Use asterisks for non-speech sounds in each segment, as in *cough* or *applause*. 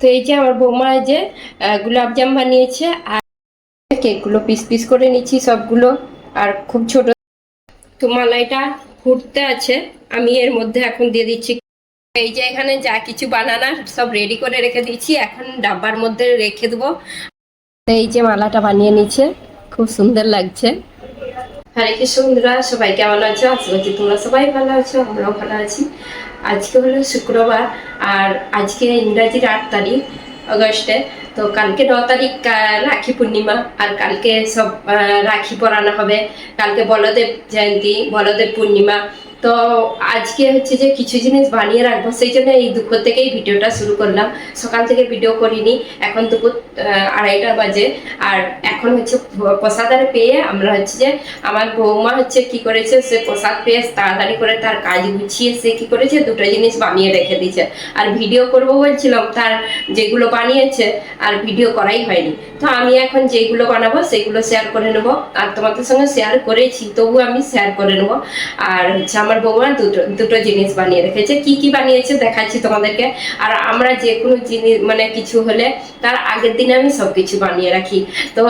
তো এই যে আমার বৌমা যে আহ, গোলাপজাম বানিয়েছে আর কেকগুলো পিস পিস করে নিচ্ছি সবগুলো আর খুব ছোট। তো মালাইটা ফুটতে আছে আমি এর মধ্যে এখন দিয়ে দিচ্ছি। এই যে এখানে যা কিছু বানানা সব রেডি করে রেখে দিচ্ছি এখন ডাব্বার মধ্যে রেখে দেবো। এই যে মালাটা বানিয়ে নিচ্ছে খুব সুন্দর লাগছে। হরে কৃষ্ণ বন্ধুরা সবাই কেমন আছো? আশা করছি তোমরা সবাই ভালো আছো আমরাও ভালো আছি। আজকে হলো শুক্রবার আর আজকে ইংরাজির আট তারিখ অগস্টে তো কালকে ন তারিখ রাখি পূর্ণিমা আর কালকে সব রাখি পরানো হবে। কালকে বলদেব জয়ন্তী, বলদেব পূর্ণিমা। তো আজকে হচ্ছে যে কিছু জিনিস বানিয়ে রাখব, সেই জন্য এই দুপুর থেকেই ভিডিওটা শুরু করলাম। সকাল থেকে ভিডিও করিনি, এখন দুপুর আড়াইটা বাজে। আর এখন হচ্ছে প্রসাদারে পেয়ে আমরা হচ্ছে যে আমার বৌমা হচ্ছে কি করেছে, সে প্রসাদ পেয়ে তাড়াতাড়ি করে তার কাজ গুছিয়ে সে কি করেছে, দুটো জিনিস বানিয়ে রেখে দিয়েছে। আর ভিডিও করব বলছিলাম, তার যেগুলো বানিয়েছে, আর ভিডিও করাই হয়নি। তো আমি এখন যেগুলো বানাবো, সেগুলো শেয়ার করে নেব। আর তোমাদের সঙ্গে শেয়ার করেছি তবু আমি শেয়ার করে নেব। আর হচ্ছে আমার বৌমা দুটো দুটো জিনিস বানিয়ে রেখেছে। কি কি বানিয়েছে দেখাচ্ছি তোমাদেরকে। আর আমরা যে কোনো জিনিস মানে কিছু হলে তার আগের দিনে আমি সব কিছু বানিয়ে রাখি। তো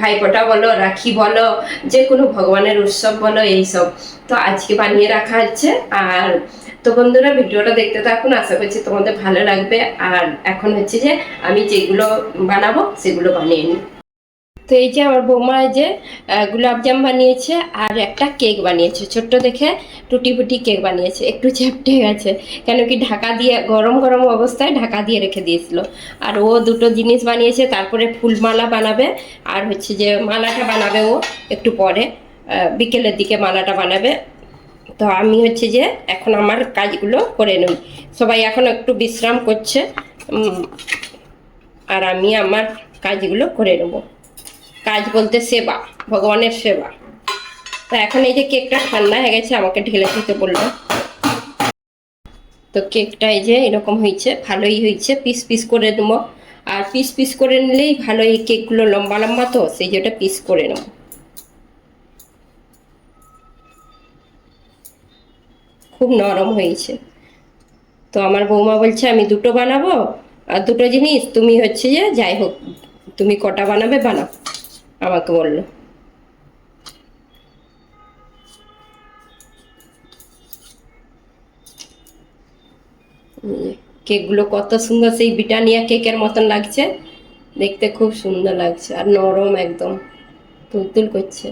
ভাইফোঁটা বলো, রাখি বলো, যে কোনো ভগবানের উৎসব বলো এইসব তো আজকে বানিয়ে রাখা হচ্ছে। আর তো বন্ধুরা, ভিডিওটা দেখতে থাকুন, আশা করছি তোমাদের ভালো লাগবে। আর এখন হচ্ছে যে আমি যেগুলো বানাবো, সেগুলো বানিয়ে নিই। তো এই যে আমার বৌমা যে আহ, গোলাপজাম বানিয়েছে আর একটা কেক বানিয়েছে। ছোট্ট দেখে টুটি ফুটি কেক বানিয়েছে। একটু চ্যাপটে গেছে। কেন কি ঢাকা দিয়ে গরম গরম অবস্থায় ঢাকা দিয়ে রেখে দিয়েছিল। আর ও দুটো জিনিস বানিয়েছে তারপরে ফুলমালা বানাবে। আর হচ্ছে যে মালাটা বানাবে ও একটু পরে। বিকেলের দিকে মালাটা বানাবে। তো আমি হচ্ছে যে এখন আমার কাজগুলো করে নিই। সবাই এখন একটু বিশ্রাম করছে। আর আমি আমার কাজগুলো করে নেব। কাজ বলতে সেবা, ভগবানের সেবা। তো এখন এই যে কেকটা ঠান্ডা হয়ে গেছে, আমাকে ঢেলে দিতে বলল। তো কেকটা এই যে এরকম হয়েছে, ভালোই হয়েছে, পিস পিস করে নেব। আর পিস পিস করে নিলেই ভালো এই কেকগুলো লম্বা লম্বা তো, সেই যেটা পিস করে নেব। খুব নরম হয়েছে। তো আমার বৌমা বলছে, আমি দুটো বানাবো, আর দুটো জিনিস, তুমি হচ্ছে যে যাই হোক, তুমি কটা বানাবে, বানাও। আমাকে বলল। কেকগুলো কত সুন্দর, সেই ব্রিটানিয়া কেকের মতন লাগছে। দেখতে খুব সুন্দর লাগছে আর নরম একদম। তুলতুল করছে।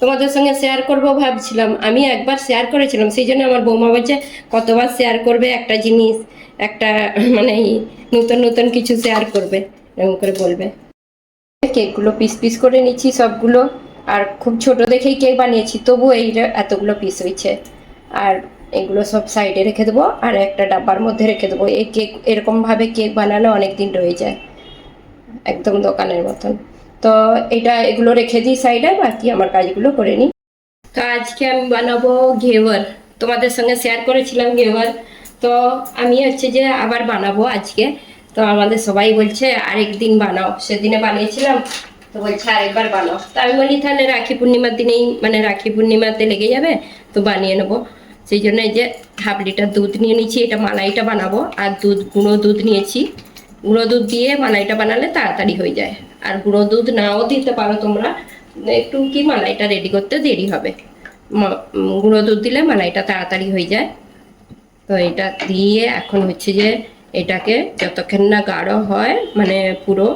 তোমাদের সঙ্গে শেয়ার করব ভাবছিলাম। আমি একবার শেয়ার করেছিলাম, সেই জন্য আমার বৌমা বলছে, কতবার শেয়ার করবে একটা জিনিস, একটা মানে নতুন নতুন কিছু শেয়ার করবে। এরকম করে বলবে। কেকগুলো পিস পিস করে নিচ্ছি সবগুলো। আর খুব ছোট দেখেই কেক বানিয়েছি তবু এই এতগুলো পিস হয়েছে। আর এগুলো সব সাইডে রেখে দেবো, আর একটা ডাব্বার মধ্যে রেখে দেবো। এই কেক এরকমভাবে কেক বানালে অনেক দিন রয়ে যায়, একদম দোকানের মতন। তো এটা এগুলো রেখে দিই সাইডে বাকি আমার কাজগুলো করে নিই। তো আজকে আমি বানাবো ঘেওয়ার। তোমাদের সঙ্গে শেয়ার করেছিলাম ঘেওয়ার। তো আমি হচ্ছে যে আবার বানাবো আজকে। তো আমাদের সবাই বলছে আরেক দিন বানাও। সেদিনে বানিয়েছিলাম, তো বলছে, আরেকবার বানাও। তো আমি বলি, তাহলে রাখি পূর্ণিমার দিনেই মানে রাখি পূর্ণিমাতে লেগে যাবে, তো বানিয়ে নেব। সেই জন্য এই যে হাফ লিটার দুধ নিয়ে নিয়েছি, এটা মালাইটা বানাবো। আর দুধ, গুঁড়ো দুধ নিয়েছি। গুঁড়ো দুধ দিয়ে মালাইটা বানালে তাড়াতাড়ি হয়ে যায়। আর গুঁড়ো দুধ নাও দিতে পারো তোমরা, একটু কি মালাইটা রেডি করতে দেরি হবে। গুঁড়ো দুধ দিলে মালাইটা তাড়াতাড়ি হয়ে যায়। তো এটা দিয়ে এখন হচ্ছে যে এটাকে যতক্ষণ না গাঢ় হয় মানে পুরো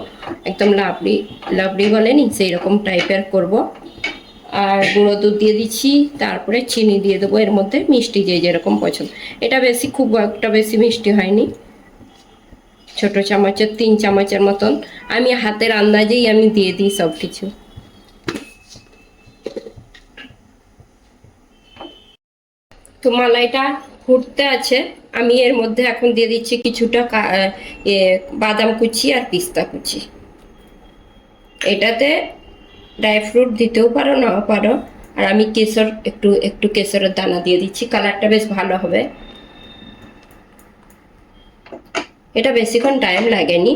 একদম লাভলি লাভলি বলেনি সেই রকম টাইপের করব। আর গুঁড়ো দুধ দিয়ে দিচ্ছি, তারপরে চিনি দিয়ে দেবো, এর মধ্যে মিষ্টি যে যেরকম পছন্দ। এটা বেশি খুব একটা বেশি মিষ্টি হয়নি। ছোট চামচের, তিন চামচের মতন। আমি হাতের আন্দাজেই আমি দিয়ে দিই সব কিছু তো মালাইটা ফুটতে আছে, আমি এর মধ্যে এখন দিয়ে দিচ্ছি কিছুটা বাদাম কুচি আর পিস্তা কুচি। এটাতে ড্রাই ফ্রুট দিতেও পারো, নাও পারো। আর আমি কেশর, একটু একটু কেশরের দানা দিয়ে দিচ্ছি, কালারটা বেশ ভালো হবে। এটা বেশিক্ষণ টাইম লাগেনি।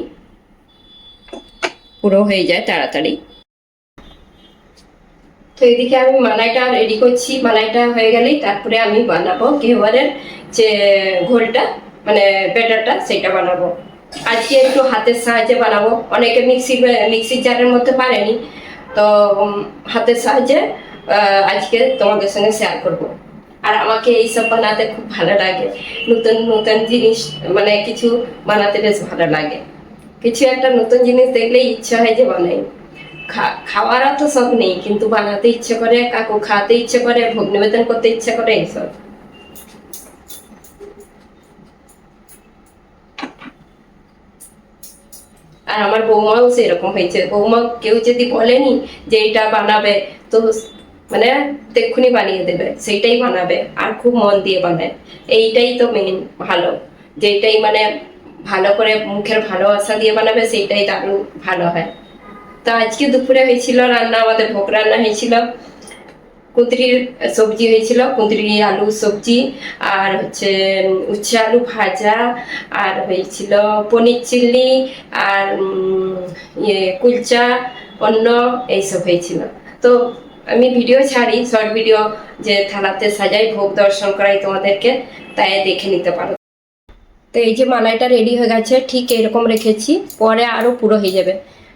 পুরো হয়ে যায় তাড়াতাড়ি। তো এদিকে আমি মালাইটা রেডি করছি। মালাইটা হয়ে গেলেই তারপরে আমি বানাবো ঘেওয়ারের যে ঘোলটা মানে ব্যাটারটা সেটা বানাবো। আজকে একটু হাতের সাহায্যে বানাবো। অনেকে মিক্সি মিক্সির জারের মধ্যে পারেনি। তো হাতের সাহায্যে আজকে তোমাদের সঙ্গে শেয়ার করব। আর আমাকে এইসব বানাতে খুব ভালো লাগে। নতুন নতুন জিনিস মানে কিছু বানাতে বেশ ভালো লাগে। কিছু একটা নতুন জিনিস দেখলেই ইচ্ছা হয় যে বানাই। খাওয়ারও তো সব নেই, কিন্তু বানাতে ইচ্ছে করে, কাকু খাওয়াতে ইচ্ছে করে, ভোগ নিবেদন করতে ইচ্ছে করে এইসব। আর আমার বৌমাও সেরকম হয়েছে। বৌমা কেউ যদি বলেনি যে এটা বানাবে, তো মানে তেক্ষুনি বানিয়ে দেবে, সেইটাই বানাবে, আর খুব মন দিয়ে বানায়। এইটাই তো মেন ভালো। যেটাই মানে ভালো করে মুখের ভালোবাসা দিয়ে বানাবে, সেইটাই দারুণ ভালো হয়। তো আজকে দুপুরে হয়েছিল রান্না, আমাদের ভোগ রান্না হয়েছিল। কুঁদরির সবজি হয়েছিল, কুঁদরি, আলু, সবজি, আর হচ্ছে উচ্ছে আলু ভাজা, আর হয়েছিল পনির চিল্লি, আর ইয়ে কুলচা অন্য এইসব হয়েছিল। তো আমি ভিডিও ছাড়ি, শর্ট ভিডিও যে থালাতে সাজাই, ভোগ দর্শন করাই তোমাদেরকে, তাই দেখে নিতে পারো। তো এই যে মালাইটা রেডি হয়ে গেছে, ঠিক এরকম রেখেছি, পরে আরও পুরো হয়ে যাবে।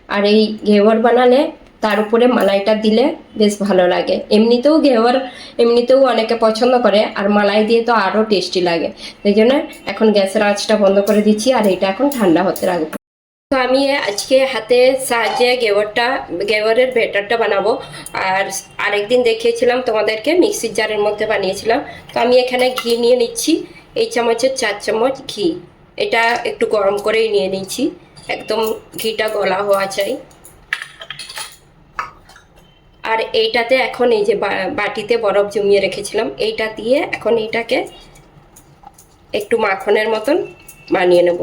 আর এই ঘেওয়ার বানালে তার উপরে মালাইটা দিলে বেশ ভালো লাগে। এমনিতেও ঘেওয়ার, এমনিতেও অনেকে পছন্দ করে, আর মালাই দিয়ে তো আরও টেস্টি লাগে। সেই জন্য এখন গ্যাসের আঁচটা বন্ধ করে দিচ্ছি, আর এটা এখন ঠান্ডা হতে রাখব তো আমি আজকে হাতে সাহায্যে গেওয়ারটা গেওয়ারের ব্যাটারটা বানাবো। আর আরেকদিন দেখিয়েছিলাম তোমাদেরকে, মিক্সির জারের মধ্যে বানিয়েছিলাম। তো আমি এখানে ঘি নিয়ে নিচ্ছি। এই চামচের চার চামচ ঘি। এটা একটু গরম করেই নিয়ে নিচ্ছি। একদম ঘিটা গলা হওয়া চাই। আর এইটাতে এখন এই যে বাটিতে বরফ জমিয়ে রেখেছিলাম, এইটা দিয়ে এখন এইটাকে একটু মাখনের মতন বানিয়ে নেব,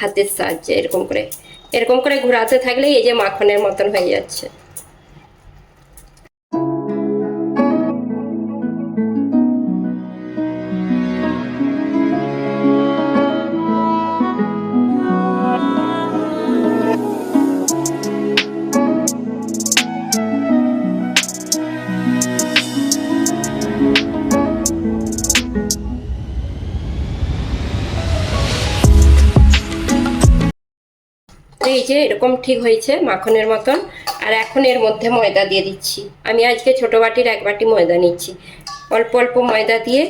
হাতের সাহায্যে এরকম করে। এরকম করে ঘোরাতে থাকলে এই যে মাখনের মতন হয়ে যাচ্ছে। এই যে এরকম ঠিক হয়েছে মাখনের মতন। আর এখন এর মধ্যে ময়দা দিয়ে দিচ্ছি। আমি আজকে ছোটো বাটির এক বাটি ময়দা নিচ্ছি। অল্প অল্প ময়দা দিয়ে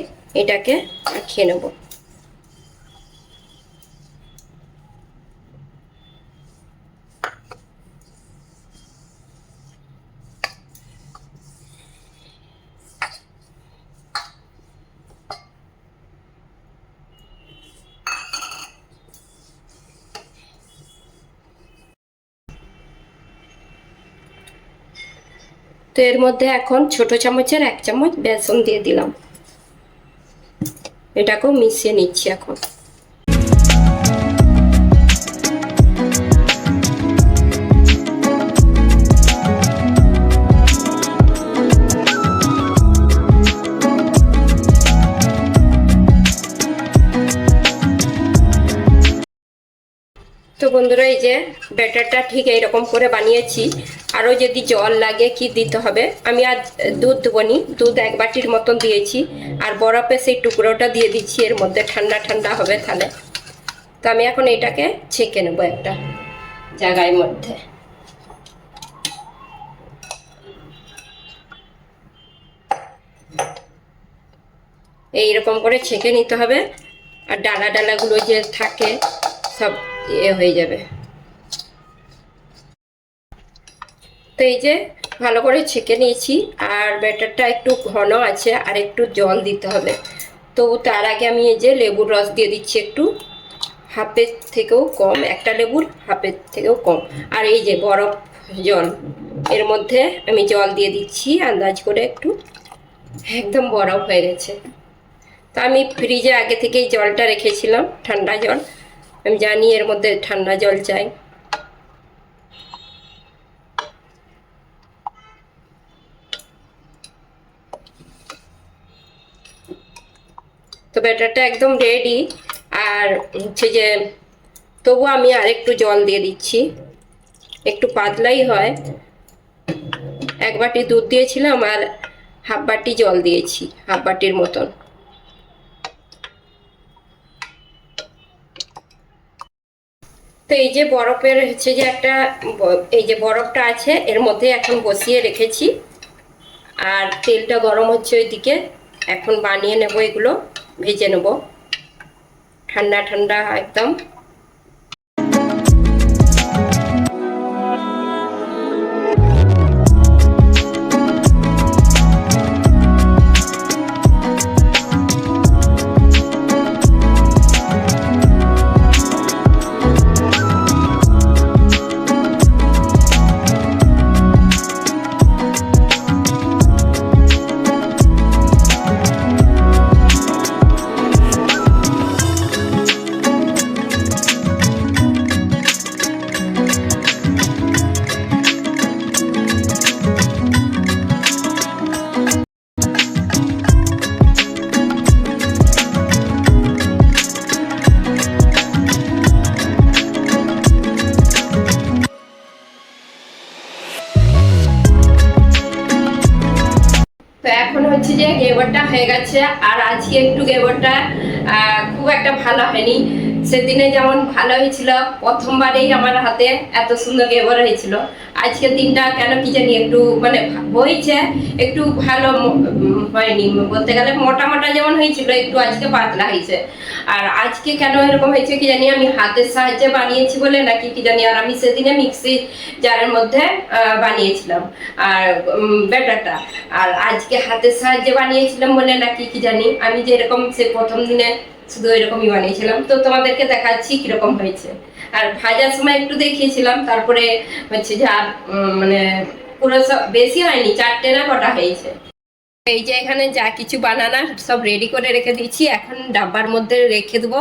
এটাকে খেয়ে নেব। তো এর মধ্যে এখন ছোট চামচের এক চামচ বেসন দিয়ে দিলাম। এটাকেও মিশিয়ে নিচ্ছি এখন। বন্ধুরা, এই যে ব্যাটারটা ঠিক এইরকম করে বানিয়েছি। আরও যদি জল লাগে, কি দিতে হবে? আমি আজ দুধ দেবনি দুধ এক বাটির মতন দিয়েছি। আর বরফে সেই টুকরোটা দিয়ে দিচ্ছি। এর মধ্যে ঠান্ডা ঠান্ডা হবে তাহলে। তো আমি এখন এটাকে ছেঁকে নেব একটা জায়গায় মধ্যে। এইরকম করে ছেঁকে নিতে হবে। আর ডালা ডালাগুলো যে থাকে, সব ইয়ে হয়ে যাবে। তো এই যে ভালো করে ছেঁকে নিয়েছি, আর ব্যাটারটা একটু ঘন আছে, আর একটু জল দিতে হবে। তো তার আগে আমি এই যে লেবুর রস দিয়ে দিচ্ছি একটু। হাফের থেকেও কম, একটা লেবুর হাফের থেকেও কম। আর এই যে বরফ জল, এর মধ্যে আমি জল দিয়ে দিচ্ছি, আন্দাজ করে একটু। একদম বরফ হয়ে গেছে। তো আমি ফ্রিজে আগে থেকেই জলটা রেখেছিলাম, ঠান্ডা জল। আমি জানি এর মধ্যে ঠান্ডা জল চাই। তো ব্যাটারটা একদম রেডি আর হচ্ছে যে তবু আমি আর একটু জল দিয়ে দিচ্ছি। একটু পাতলাই হয়। এক বাটি দুধ দিয়েছিলাম আর হাফ বাটি জল দিয়েছি, হাফ বাটির মতন। তো এই যে বরফের হচ্ছে যে একটা এই যে বরফটা আছে, এর মধ্যে এখন বসিয়ে রেখেছি। আর তেলটা গরম হচ্ছে ওইদিকে। এখন বানিয়ে নেব এগুলো, ভেজে নেব। ঠান্ডা ঠান্ডা, একদম। গেবরটা হয়ে গেছে। আর আজকে একটু গেবরটা খুব একটা ভালো হয়নি। সেদিনে যেমন ভালো হয়েছিল, প্রথমবারেই আমার হাতে এত সুন্দর গেবর হয়েছিল। আজকের দিনটা কেন কি জানি একটু মানে হয়েছে, একটু ভালো হয়নি। বলতে গেলে মোটা মোটা যেমন হয়েছিল, একটু আজকে পাতলা হয়েছে। আর আজকে কেন এরকম হয়েছে কি জানি আমি হাতের সাহায্যে বানিয়েছি বলে নাকি কি জানি আর আমি সেদিনে মিক্সি জারের মধ্যে বানিয়েছিলাম। আর ব্যাটারটা। আর আজকে হাতের সাহায্যে বানিয়েছিলাম বলে নাকি কি জানি আমি যে এরকম সে প্রথম দিনে শুধু এরকমই বানিয়েছিলাম। তো তোমাদেরকে দেখাচ্ছি কীরকম হয়েছে। আর ভাজার সময় একটু দেখিয়েছিলাম, তারপরে হচ্ছে যে মানে পুরো সব বেশি হয়নি, চারটে না কটা হয়েছে। এই যে এখানে যা কিছু বানানার সব রেডি করে রেখে দিয়েছি। এখন ডাব্বার মধ্যে রেখে দেবো।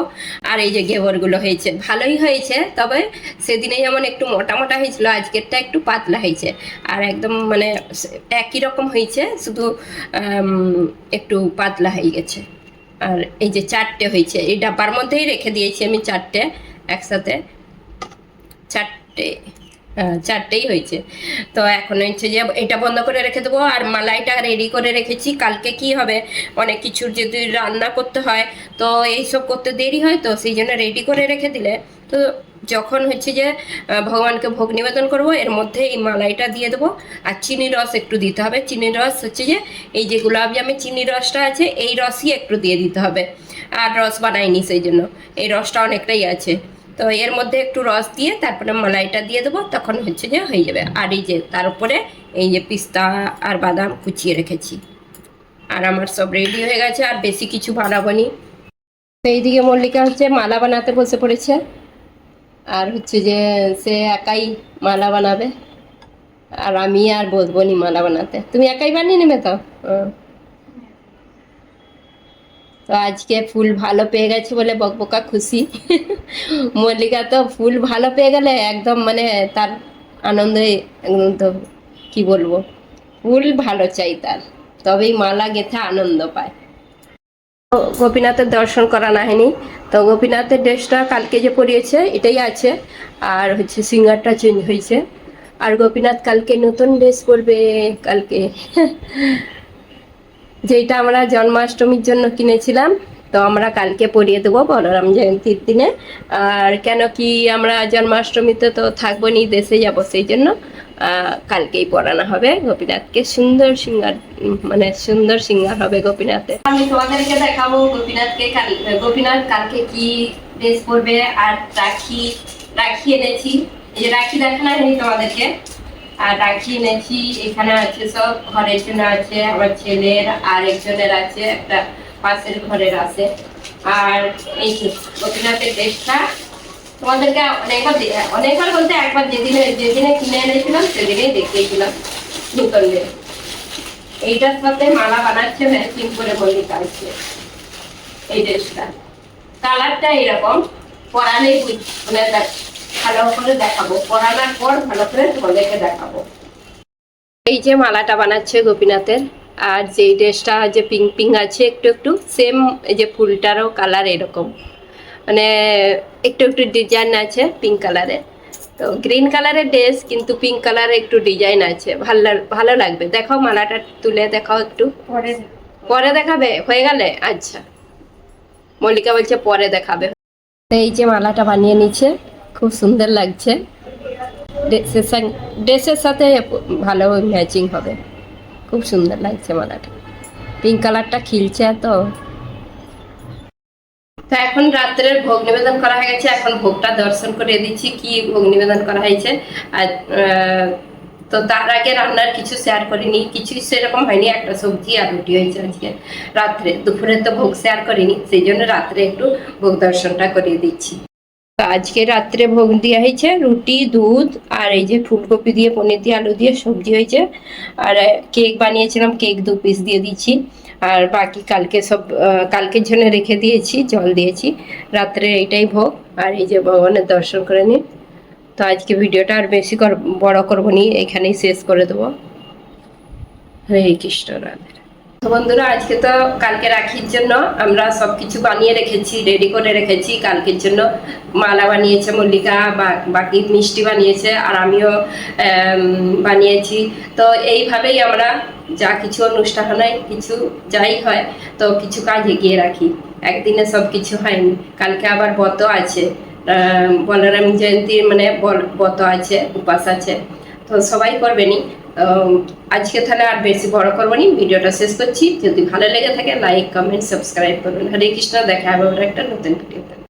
আর এই যে গেবরগুলো হয়েছে, ভালোই হয়েছে, তবে সেদিনে যেমন একটু মোটা মোটা হয়েছিল, আজকেরটা একটু পাতলা হয়েছে। আর একদম মানে একই রকম হয়েছে, শুধু একটু পাতলা হয়ে গেছে। আর এই যে চারটে হয়েছে এই ডাব্বার মধ্যেই রেখে দিয়েছি আমি চারটে একসাথে। চারটে হ্যাঁ, চারটেই হয়েছে। তো এখন হচ্ছে যে এটা বন্ধ করে রেখে দেবো আর মালাইটা রেডি করে রেখেছি। কালকে কি হবে? অনেক কিছুর যদি রান্না করতে হয় তো এইসব করতে দেরি হয় তো সেই জন্য রেডি করে রেখে দিলে। তো যখন হচ্ছে যে ভগবানকে ভোগ নিবেদন করব, এর মধ্যে এই মালাইটা দিয়ে দেবো। আর চিনি রস একটু দিতে হবে। চিনি রস হচ্ছে যে, এই যে গোলাপজামে চিনি রসটা আছে, এই রসই একটু দিয়ে দিতে হবে। আর রস বানাইনি সেই জন্য এই রসটা অনেকটাই আছে। তো এর মধ্যে একটু রস দিয়ে তারপরে মালাইটা দিয়ে দেবো, তখন হচ্ছে যে হয়ে যাবে। আর এই যে, তার উপরে এই যে পিস্তা আর বাদাম কুচিয়ে রেখেছি। আর আমার সব রেডি হয়ে গেছে, আর বেশি কিছু বানাবো নি। তো এইদিকে মল্লিকা হচ্ছে মালা বানাতে বসে পড়েছে। আর হচ্ছে যে সে একাই মালা বানাবে। আর আমি আর বসবো নি মালা বানাতে। তুমি একাই বানিয়ে নেবে তো। তো আজকে ফুল ভালো পেয়ে গেছে বলে বকবকা খুশি। মল্লিকা তো ফুল ভালো পেয়ে গেলে একদম মানে তার আনন্দে একদম তো কি বলব? ফুল ভালো চাই তার। তবেই মালা গেথে আনন্দ পায়। গোপীনাথের দর্শন করা না হয়নি তো গোপীনাথের ড্রেসটা কালকে যে পরিয়েছে, এটাই আছে। আর হচ্ছে সিঙ্গারটা চেঞ্জ হয়েছে। আর গোপীনাথ কালকে নতুন ড্রেস পরবে কালকে। *laughs* যেটা আমরা জন্মাষ্টমীর জন্য কিনেছিলাম, তো আমরা কালকে পরিয়ে দেবো বলরাম জয়ন্তীর দিনে। আর কেন কি আমরা জন্মাষ্টমীতে তো থাকব নি, দেশে যাব সেই জন্য। কালকেই পরানো হবে গোপীনাথকে। সুন্দর সিঙ্গার মানে সুন্দর সিঙ্গার হবে গোপীনাথে আমি তোমাদেরকে দেখাবো গোপীনাথকে গোপীনাথ কালকে কি ড্রেস পরবে আর রাখি রাখি এনেছি। এই যে রাখি দেখানো হয়নি তোমাদেরকে। আর রাখি এনেছি, এখানে আছে সব, ঘরের জন্য আছে, আমার ছেলের আর একজনের আছে, একটা পাশের ঘরের আছে। আর এই গোপীনাথের ড্রেসটা তোমাদেরকে অনেকবার অনেকবার বলতে একবার যেদিনে যেদিনে কিনে এনেছিলাম, সেদিনেই দেখিয়েছিলাম নতুন এইটার সাথে মালা বানাচ্ছে ম্যাচিং করে বলি কালকে। এই ড্রেসটা কালারটা এরকম পরালেই মানে ভালো করে দেখাবো। পরানোর পর ভালো করে তোমাদেরকে দেখাবো। এই যে মালাটা বানাচ্ছে গোপীনাথের, আর যেই ড্রেসটা যে পিঙ্ক পিঙ্ক আছে, একটু একটু সেম যে ফুলটারও কালার এরকম। মানে একটু একটু ডিজাইন আছে পিঙ্ক কালারের তো গ্রিন কালারের ড্রেস কিন্তু পিঙ্ক কালারে একটু ডিজাইন আছে। ভালো ভালো লাগবে। দেখাও মালাটা তুলে দেখাও একটু। পরে পরে দেখাবে? হয়ে গেলে? আচ্ছা। মল্লিকা বলছে পরে দেখাবে। এই যে মালাটা বানিয়ে নিচ্ছে। খুব সুন্দর লাগছে। ড্রেসের সাথে ভালো ম্যাচিং হবে। খুব সুন্দর লাগছে মালাটা। পিঙ্ক কালারটা খিলছে তো তো এখন রাত্রের ভোগ নিবেদন করা হয়ে গেছে। এখন ভোগটা দর্শন করে দিচ্ছি, কি ভোগ নিবেদন করা হয়েছে। আর তো তার আগে রান্নার কিছু শেয়ার করিনি। কিছু সেরকম হয়নি, একটা সবজি আর রুটি হয়েছে আজকে। রাত্রে, দুপুরে তো ভোগ শেয়ার করিনি, সেই জন্য রাত্রে একটু ভোগ দর্শনটা করিয়ে দিচ্ছি। আজকে রাত্রে ভোগ দেওয়া হয়েছে, রুটি, দুধ আর এই যে ফুলকপি দিয়ে, পনির দিয়ে, আলু দিয়ে সবজি হয়েছে। আর কেক বানিয়েছিলাম কেক দু পিস দিয়ে দিচ্ছি আর বাকি কালকে সব কালকের জন্য রেখে দিয়েছি, জল দিয়েছি। রাত্রে এইটাই ভোগ। আর এই যে ভগবানের দর্শন করে নিন। তো আজকে ভিডিওটা আর বেশি বড় করব নি, এখানেই শেষ করে দেবো। হরে কৃষ্ণ রাধে। তো বন্ধুরা, আজকে তো কালকে রাখির জন্য আমরা সব কিছু বানিয়ে রেখেছি রেডি করে রেখেছি কালকের জন্য। মালা বানিয়েছে মল্লিকা বাকি মিষ্টি বানিয়েছে, আর আমিও বানিয়েছি। তো এইভাবেই আমরা যা কিছু অনুষ্ঠান হয়, কিছু যাই হয়, তো কিছু কাজ এগিয়ে রাখি। একদিনে সব কিছু হয়নি। কালকে আবার ব্রত আছে। বলরাম জয়ন্তীর মানে ব্রত আছে, উপাস আছে। তো সবাই করবেনি আজকে তাহলে আর বেশি বড় করব নি, ভিডিওটা শেষ করছি। যদি ভালো লেগে থাকে লাইক কমেন্ট সাবস্ক্রাইব করবেন। হরে কৃষ্ণ, দেখা হবে একটা নতুন ভিডিও